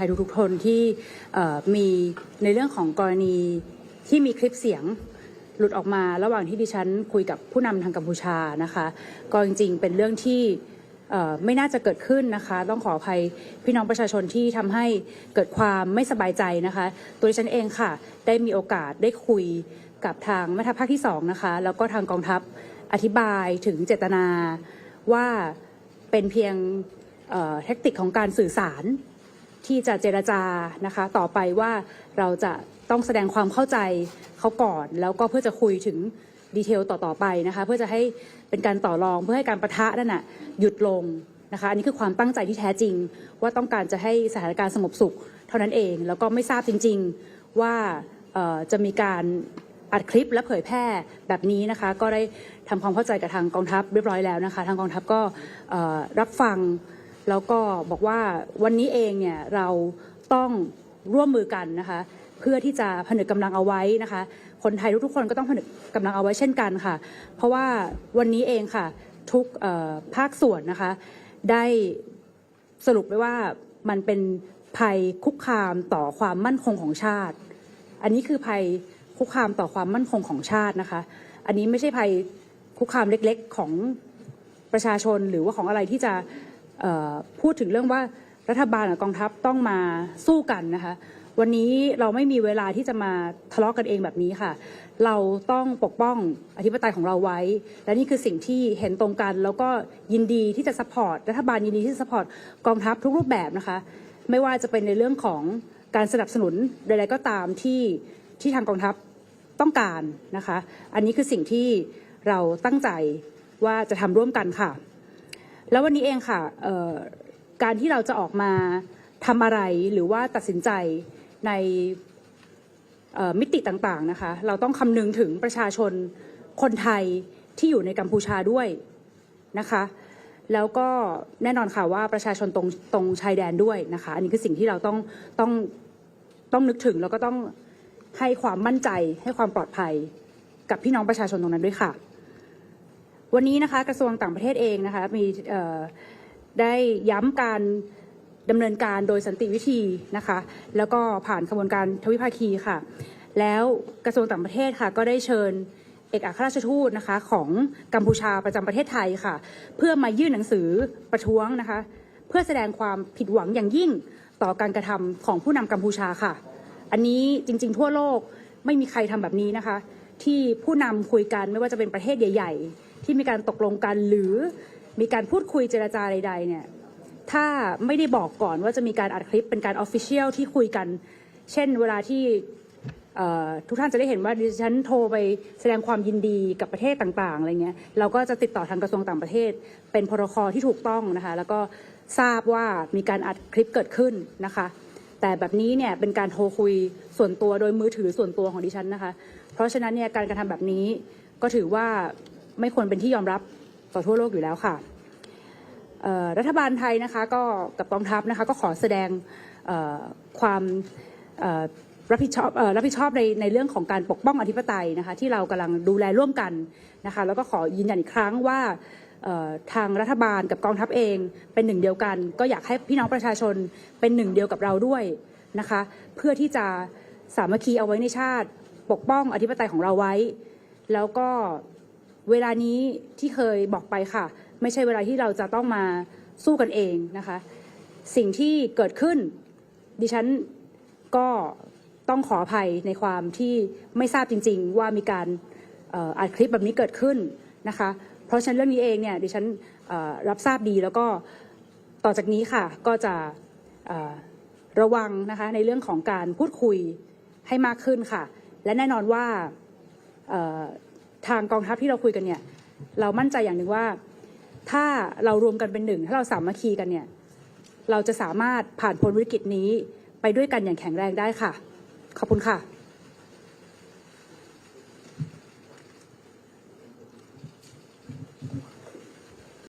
ทยทุกๆคนที่มีในเรื่องของกรณีที่มีคลิปเสียงหลุดออกมาระหว่างที่ดิฉันคุยกับผู้นำทางกัมพูชานะคะ ก็จริงๆเป็นเรื่องที่ไม่น่าจะเกิดขึ้นนะคะ ต้องขออภัยพี่น้องประชาชนที่ทำให้เกิดความไม่สบายใจนะคะ ตัวดิฉันเองค่ะ ได้มีโอกาสได้คุยกับทางแม่ทัพภาคที่สองนะคะแล้วก็ทางกองทัพอธิบายถึงเจตนาว่าเป็นเพียงเทคนิคของการสื่อสาร ที่จะเจรจานะคะ ต่อไปว่าเราจะต้องแสดงความเข้าใจเขาก่อน แล้วก็เพื่อจะคุยถึงดีเทลต่อๆไปนะคะ เพื่อจะให้เป็นการต่อรองเพื่อให้การประทะนั่นน่ะหยุดลงนะคะอันนี้คือความตั้งใจที่แท้จริง ว่าต้องการจะให้สถานการณ์สงบสุขเท่านั้นเอง แล้วก็ไม่ทราบจริง ๆว่าจะมีการอัดคลิปและเผยแพร่แบบนี้นะคะ ก็ได้ทำความเข้าใจกับทางกองทัพเรียบร้อยแล้วนะคะ ทางกองทัพก็รับฟัง แล้วก็บอกว่าวันนี้เองเนี่ยเราต้องร่วมมือกันนะคะเพื่อที่จะผนึกกำลังเอาไว้นะคะ คนไทยทุกๆคนก็ต้องผนึกกำลังเอาไว้เช่นกันค่ะ เพราะว่าวันนี้เองค่ะทุกภาคส่วนนะคะ ได้สรุปไว้ว่ามันเป็นภัยคุกคามต่อความมั่นคงของชาติ อันนี้คือภัยคุกคามต่อความมั่นคงของชาตินะคะ อันนี้ไม่ใช่ภัยคุกคามเล็กๆของประชาชนหรือว่าของอะไรที่จะ พูดถึงเรื่องว่ารัฐบาลกับกองทัพต้องมาสู้กันนะคะ วันนี้เราไม่มีเวลาที่จะมาทะเลาะกันเองแบบนี้ค่ะ เราต้องปกป้องอธิปไตยของเราไว้ และนี่คือสิ่งที่เห็นตรงกัน แล้วก็ยินดีที่จะสปอร์ตรัฐบาลยินดีที่จะสปอร์ตกองทัพทุกรูปแบบนะคะ ไม่ว่าจะเป็นในเรื่องของการสนับสนุนใดๆก็ตามที่ที่ทางกองทัพต้องการนะคะ อันนี้คือสิ่งที่เราตั้งใจว่าจะทำร่วมกันค่ะ แล้ววันนี้เองค่ะการที่เราจะออกมาทำอะไรหรือว่าตัดสินใจในมิติต่างๆนะคะ เราต้องคำนึงถึงประชาชนคนไทยที่อยู่ในกัมพูชาด้วยนะคะ แล้วก็แน่นอนค่ะว่าประชาชนตรงตรงชายแดนด้วยนะคะ อันนี้คือสิ่งที่เราต้องต้องต้องนึกถึงแล้วก็ต้องให้ความมั่นใจให้ความปลอดภัยกับพี่น้องประชาชนตรงนั้นด้วยค่ะ วันนี้นะคะกระทรวงต่างประเทศเองนะคะมีได้ย้ำการดำเนินการโดยสันติวิธีนะคะ แล้วก็ผ่านกระบวนการทวิภาคีค่ะ แล้วกระทรวงต่างประเทศค่ะก็ได้เชิญเอกอัครราชทูตนะคะของกัมพูชาประจำประเทศไทยค่ะ เพื่อมายื่นหนังสือประท้วงนะคะ เพื่อแสดงความผิดหวังอย่างยิ่งต่อการกระทำของผู้นำกัมพูชาค่ะ อันนี้จริง ๆ ทั่วโลกไม่มีใครทำแบบนี้นะคะ ที่ผู้นำคุยกันไม่ว่าจะเป็นประเทศใหญ่ ๆ ที่มีการตกลงกันหรือมีการพูดคุยเจรจาใด ๆ เนี่ย ถ้าไม่ได้บอกก่อนว่าจะมีการอัดคลิปเป็นการออฟฟิเชียลที่คุยกัน เช่นเวลาที่ทุกท่านจะได้เห็นว่าดิฉันโทรไปแสดงความยินดีกับประเทศต่างๆอะไรเงี้ยเราก็จะติดต่อทางกระทรวงต่างประเทศ เป็นพรคที่ถูกต้องนะคะแล้วก็ทราบว่ามีการอัดคลิปเกิดขึ้นนะคะ แต่แบบนี้เนี่ยเป็นการโทรคุยส่วนตัวโดยมือถือส่วนตัวของดิฉันนะคะ เพราะฉะนั้นเนี่ยการกระทำแบบนี้ก็ถือว่า ไม่ควรเป็นที่ยอมรับต่อทั่วโลกอยู่แล้วค่ะรัฐบาลไทยนะคะก็กับกองทัพนะคะก็ขอแสดงความรับผิดชอบรับผิดชอบในในเรื่องของการปกป้องอธิปไตยนะคะที่เรากำลังดูแลร่วมกันนะคะแล้วก็ขอยืนยันอีกครั้งว่าทางรัฐบาลกับกองทัพเองเป็นหนึ่งเดียวกัน ก็อยากให้พี่น้องประชาชนเป็นหนึ่งเดียวกับเราด้วยนะคะเพื่อที่จะสามัคคีเอาไว้ในชาติ ปกป้องอธิปไตยของเราไว้ แล้วก็ เวลานี้ที่เคยบอกไปค่ะ ไม่ใช่เวลาที่เราจะต้องมาสู้กันเองนะคะ สิ่งที่เกิดขึ้น ดิฉันก็ต้องขออภัยในความที่ไม่ทราบจริง ๆ ว่ามีการอัดคลิปแบบนี้เกิดขึ้นนะคะ เพราะฉะนั้นเรื่องนี้เองเนี่ยดิฉันรับทราบดีแล้วก็ต่อจากนี้ค่ะก็จะระวังนะคะในเรื่องของการพูดคุยให้มากขึ้นค่ะ และแน่นอนว่า ทางกองทัพที่เราคุยกันเนี่ยเรามั่นใจอย่างหนึ่งว่า ถ้าเรารวมกันเป็นหนึ่งถ้าเราสามัคคีกันเนี่ยเราจะสามารถผ่านพ้นวิกฤตนี้ไปด้วยกันอย่างแข็งแรงได้ค่ะ ขอบคุณค่ะ